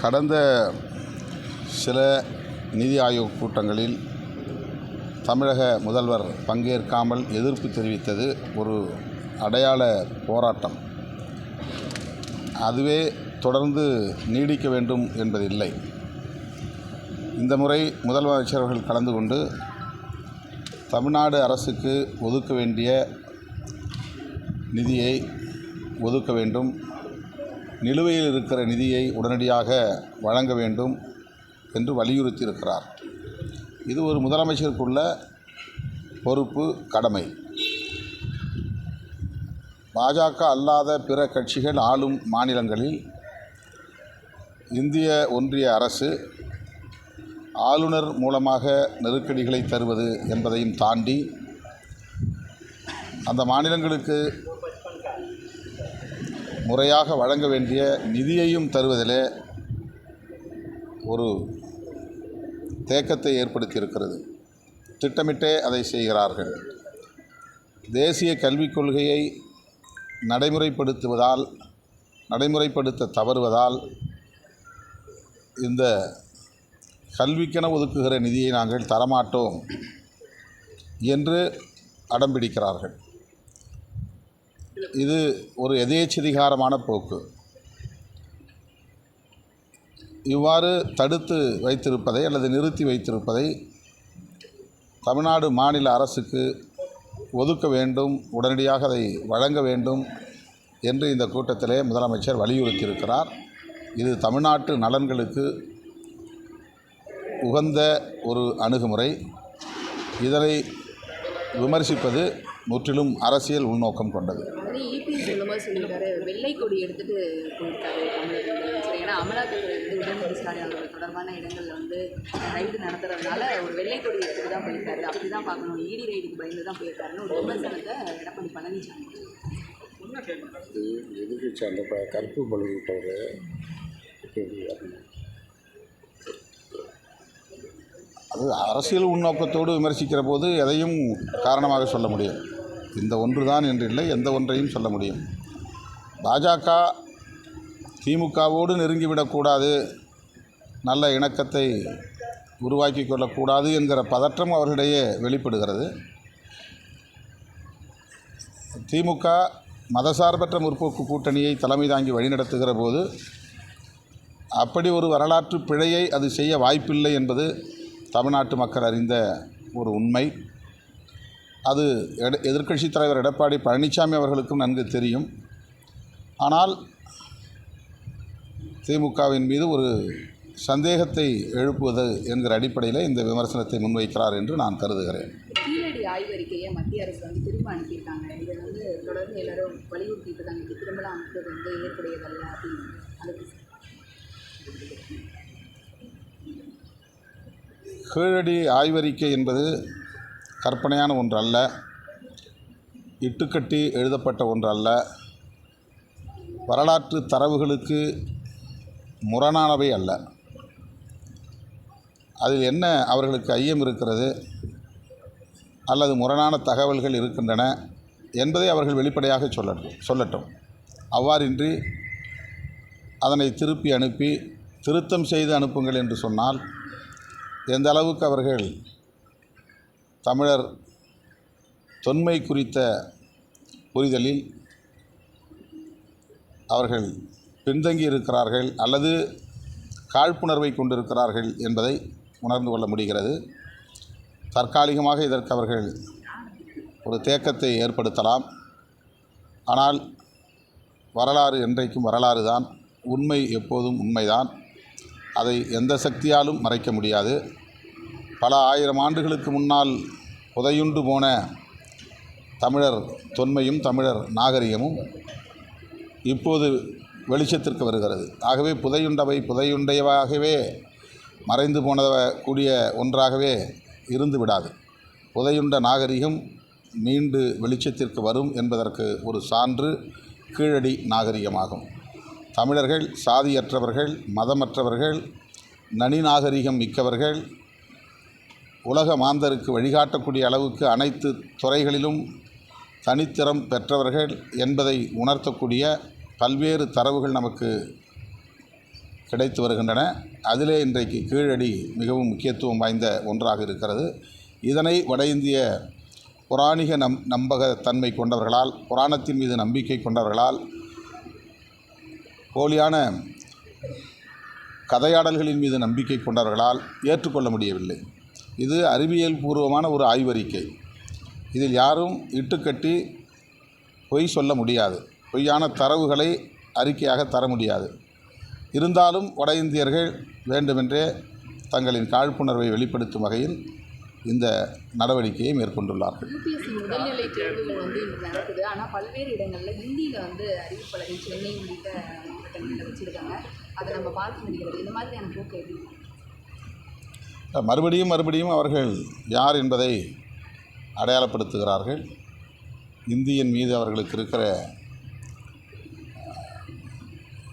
கடந்த சில நிதி ஆயோக் கூட்டங்களில் தமிழக முதல்வர் பங்கேற்காமல் எதிர்ப்பு தெரிவித்தது ஒரு அடையாள போராட்டம். அதுவே தொடர்ந்து நீடிக்க வேண்டும் என்பதில்லை. இந்த முறை முதல்வர் அவர்கள் கலந்து கொண்டு தமிழ்நாடு அரசுக்கு ஒதுக்க வேண்டிய நிதியை ஒதுக்க வேண்டும். நிலுவையில் இருக்கிற நிதியை உடனடியாக வழங்க வேண்டும் என்று வலியுறுத்தியிருக்கிறார். இது ஒரு முதலமைச்சருக்குள்ள பொறுப்பு கடமை. பாஜக அல்லாத பிற கட்சிகள் ஆளும் மாநிலங்களில் இந்திய ஒன்றிய அரசு ஆளுநர் மூலமாக நெருக்கடிகளை தருவது என்பதையும் தாண்டி அந்த மாநிலங்களுக்கு முறையாக வழங்க வேண்டிய நிதியையும் தருவதிலே ஒரு தேக்கத்தை ஏற்படுத்தியிருக்கிறது. திட்டமிட்டே அதை செய்கிறார்கள். தேசிய கல்விக் கொள்கையை நடைமுறைப்படுத்துவதால் நடைமுறைப்படுத்த தவறுவதால் இந்த கல்விக்கென ஒதுக்குகிற நிதியை நாங்கள் தரமாட்டோம் என்று அடம்பிடிக்கிறார்கள். இது ஒரு எதேச்சதிகாரமான போக்கு. இவ்வாறு தடுத்து வைத்திருப்பதை அல்லது நிறுத்தி வைத்திருப்பதை தமிழ்நாடு மாநில அரசுக்கு ஒதுக்க வேண்டும் உடனடியாக அதை வழங்க வேண்டும் என்று இந்த கூட்டத்திலே முதலமைச்சர் வலியுறுத்தியிருக்கிறார். இது தமிழ்நாட்டு நலன்களுக்கு உகந்த ஒரு அணுகுமுறை. இதனை விமர்சிப்பது முற்றிலும் அரசியல் உள்நோக்கம் கொண்டது. சொல்லியிருக்காரு வெள்ளை கொடி எடுத்துட்டு போயிருக்காரு தமிழக முதலமைச்சர் ஏன்னா அமலாக்கத்துறை வந்து உடனடி விசாரணையாளர்கள் தொடர்பான இடங்களில் வந்து ரைடு நடத்துறதுனால ஒரு வெள்ளை கொடி எடுத்துட்டு தான் போயிருக்காரு. அப்படி தான் பார்க்கணும். இடி ரைடுக்கு பயந்து தான் போயிருக்காருன்னு ஒரு விமர்சனத்தை எடப்பாடி பழனிசாமி அந்த ப- கருப்பு பலூன் விட்டவர் அது? அரசியல் உள்நோக்கத்தோடு விமர்சிக்கிற போது எதையும் காரணமாக சொல்ல முடியும். இந்த ஒன்று தான் என்று இல்லை எந்த ஒன்றையும் சொல்ல முடியும். பாஜக திமுகவோடு நெருங்கிவிடக்கூடாது நல்ல இணக்கத்தை உருவாக்கி கொள்ளக்கூடாது என்கிற பதற்றம் அவர்களிடையே வெளிப்படுகிறது. திமுக மதசார்பற்ற முற்போக்கு கூட்டணியை தலைமை தாங்கி வழிநடத்துகிற போது அப்படி ஒரு வரலாற்று பிழையை அது செய்ய வாய்ப்பில்லை என்பது தமிழ்நாட்டு மக்கள் அறிந்த ஒரு உண்மை. அது எட எதிர்க்கட்சித் தலைவர் எடப்பாடி பழனிசாமி அவர்களுக்கும் நன்கு தெரியும். ஆனால் திமுகவின் மீது ஒரு சந்தேகத்தை எழுப்புவது என்கிற அடிப்படையில் இந்த விமர்சனத்தை முன்வைக்கிறார் என்று நான் கருதுகிறேன். கீழடி ஆய்வறிக்கையை மத்திய அரசு வந்து திரும்ப அனுப்பியிருக்காங்க. இதை வந்து தொடர்ந்து எல்லாரும் வலியுறுத்திட்டு இருக்காங்க இது திரும்பலாம் அனுப்புறது வந்து ஏற்புடையதல்ல அப்படின்னு கீழடி ஆய்வறிக்கை என்பது கற்பனையான ஒன்று அல்ல இட்டுக்கட்டி எழுதப்பட்ட ஒன்று அல்ல வரலாற்று தரவுகளுக்கு முரணானவை அல்ல. அதில் என்ன அவர்களுக்கு ஐயம் இருக்கிறது அல்லது முரணான தகவல்கள் இருக்கின்றன என்பதை அவர்கள் வெளிப்படையாக சொல்லட்டும் சொல்லட்டும். அவ்வாறின்றி அதனை திருப்பி அனுப்பி திருத்தம் செய்து அனுப்புங்கள் என்று சொன்னால் எந்த அளவுக்கு அவர்கள் தமிழர் தொன்மை குறித்த புரிதலில் அவர்கள் பின்தங்கி இருக்கிறார்கள் அல்லது காழ்ப்புணர்வை கொண்டிருக்கிறார்கள் என்பதை உணர்ந்து கொள்ள முடிகிறது. தற்காலிகமாக இதற்கு அவர்கள் ஒரு தேக்கத்தை ஏற்படுத்தலாம். ஆனால் வரலாறு என்றைக்கும் வரலாறு தான் உண்மை எப்போதும் உண்மைதான். அதை எந்த சக்தியாலும் மறைக்க முடியாது. பல ஆயிரம் ஆண்டுகளுக்கு முன்னால் புதையுண்டு போன தமிழர் தொன்மையும் தமிழர் நாகரிகமும் இப்போது வெளிச்சத்திற்கு வருகிறது. ஆகவே புதையுண்டவை புதையுண்டையவாகவே மறைந்து போனத கூடிய ஒன்றாகவே இருந்து விடாது. புதையுண்ட நாகரிகம் மீண்டு வெளிச்சத்திற்கு வரும் என்பதற்கு ஒரு சான்று கீழடி நாகரிகமாகும். தமிழர்கள் சாதியற்றவர்கள் மதமற்றவர்கள் நனி நாகரிகம் மிக்கவர்கள் உலக மாந்தருக்கு வழிகாட்டக்கூடிய அளவுக்கு அனைத்து துறைகளிலும் தனித்திறம் பெற்றவர்கள் என்பதை உணர்த்தக்கூடிய பல்வேறு தரவுகள் நமக்கு கிடைத்து வருகின்றன. அதிலே இன்றைக்கு கீழடி மிகவும் முக்கியத்துவம் வாய்ந்த ஒன்றாக இருக்கிறது. இதனை வட இந்திய புராணிக நம் நம்பகத்தன்மை கொண்டவர்களால் புராணத்தின் மீது நம்பிக்கை கொண்டவர்களால் போலியான கதையாடல்களின் மீது நம்பிக்கை கொண்டவர்களால் ஏற்றுக்கொள்ள முடியவில்லை. இது அறிவியல் பூர்வமான ஒரு ஆய்வறிக்கை. இதில் யாரும் இட்டுக்கட்டி பொய் சொல்ல முடியாது. பொய்யான தரவுகளை அறிக்கையாக தர முடியாது. இருந்தாலும் வட இந்தியர்கள் வேண்டுமென்றே தங்களின் காழ்ப்புணர்வை வெளிப்படுத்தும் வகையில் இந்த நடவடிக்கையை மேற்கொண்டுள்ளார்கள். யூபிஎஸ்சி தேர்வுகள் வந்து இன்று நடக்குது. ஆனால் பல்வேறு இடங்களில் ஹிந்தியில் வந்து அறிவிப்பலகை சென்னை உள்ளிட்ட மாவட்டங்களில் வச்சுருக்காங்க. அதை நம்ம பார்க்க முடிகிறது. இந்த மாதிரியான போக்கு எப்படி? மறுபடியும் மறுபடியும் அவர்கள் யார் என்பதை அடையாளப்படுத்துகிறார்கள். இந்தியின் மீது அவர்களுக்கு இருக்கிற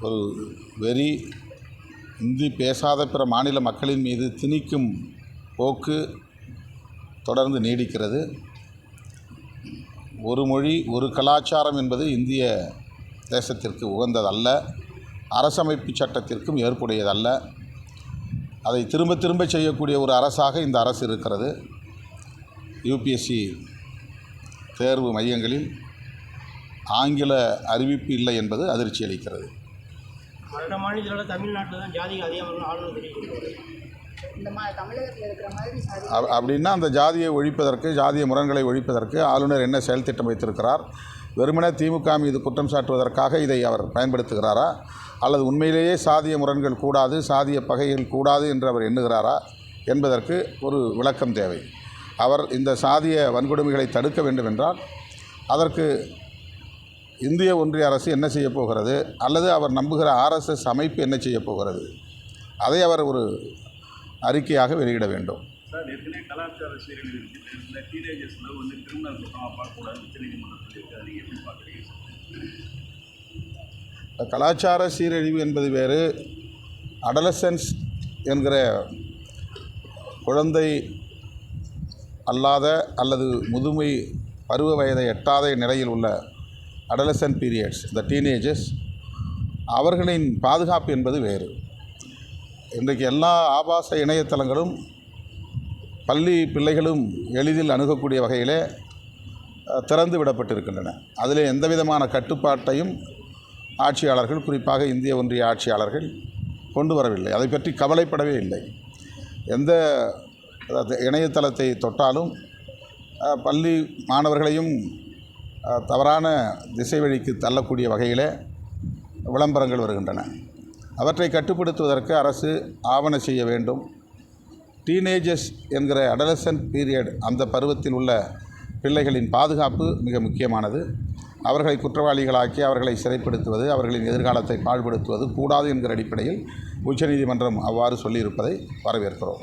ஒரு வெறி இந்தி பேசாத பிற மாநில மக்களின் மீது திணிக்கும் போக்கு தொடர்ந்து நீடிக்கிறது. ஒரு மொழி ஒரு கலாச்சாரம் என்பது இந்திய தேசத்திற்கு உகந்ததல்ல. அரசமைப்பு சட்டத்திற்கும் ஏற்புடையதல்ல. அதை திரும்ப திரும்ப செய்யக்கூடிய ஒரு அரசாக இந்த அரசு இருக்கிறது. யூபிஎஸ்சி தேர்வு மையங்களில் ஆங்கில அறிவிப்பு இல்லை என்பது அதிர்ச்சி அளிக்கிறது மற்ற மாநிலத்தோட தமிழ்நாட்டில் தான் ஜாதி அதிகமாக ஆளுநர் அப்படின்னா அந்த ஜாதியை ஒழிப்பதற்கு ஜாதிய முரண்களை ஒழிப்பதற்கு ஆளுநர் என்ன செயல் திட்டம் வைத்திருக்கிறார்? வெறுமனே திமுக மீது குற்றம் சாட்டுவதற்காக இதை அவர் பயன்படுத்துகிறாரா? அல்லது உண்மையிலேயே சாதிய முரண்கள் கூடாது சாதிய பகைகள் கூடாது என்று அவர் எண்ணுகிறாரா? என்பதற்கு ஒரு விளக்கம் தேவை. அவர் இந்த சாதிய வன்கொடுமைகளை தடுக்க வேண்டும் என்றால் அதற்கு இந்திய ஒன்றிய அரசு என்ன செய்ய போகிறது? அல்லது அவர் நம்புகிற ஆர்எஸ்எஸ் அமைப்பு என்ன செய்ய போகிறது? அதை அவர் ஒரு அறிக்கையாக வெளியிட வேண்டும். கலாச்சார சீரழிவு என்பது வேறு. அடலசன்ஸ் என்கிற குழந்தை அல்லாத அல்லது முதுமை பருவ வயதை எட்டாத நிலையில் உள்ள அடலசன் பீரியட்ஸ் இந்த டீனேஜஸ் அவர்களின் பாதுகாப்பு என்பது வேறு. இன்றைக்கு எல்லா ஆபாச இணையதளங்களும் பள்ளி பிள்ளைகளும் எளிதில் அணுகக்கூடிய வகையிலே திறந்து விடப்பட்டிருக்கின்றன. அதில் எந்த விதமான கட்டுப்பாட்டையும் ஆட்சியாளர்கள் குறிப்பாக இந்திய ஒன்றிய ஆட்சியாளர்கள் கொண்டு வரவில்லை. அதை பற்றி கவலைப்படவே இல்லை. எந்த இணையதளத்தை தொட்டாலும் பள்ளி மாணவர்களையும் தவறான திசை வழிக்கு தள்ளக்கூடிய வகையில் விளம்பரங்கள் வருகின்றன. அவற்றை கட்டுப்படுத்துவதற்கு அரசு ஆவண செய்ய வேண்டும். டீனேஜர்ஸ் என்கிற அடலசன்ட் பீரியட் அந்த பருவத்தில் உள்ள பிள்ளைகளின் பாதுகாப்பு மிக முக்கியமானது. அவர்களை குற்றவாளிகளாக்கி அவர்களை சிறைப்படுத்துவது அவர்களின் எதிர்காலத்தை பாழ்படுத்துவது கூடாது என்கிற அடிப்படையில் உச்சநீதிமன்றம் அவ்வாறு சொல்லியிருப்பதை வரவேற்கிறோம்.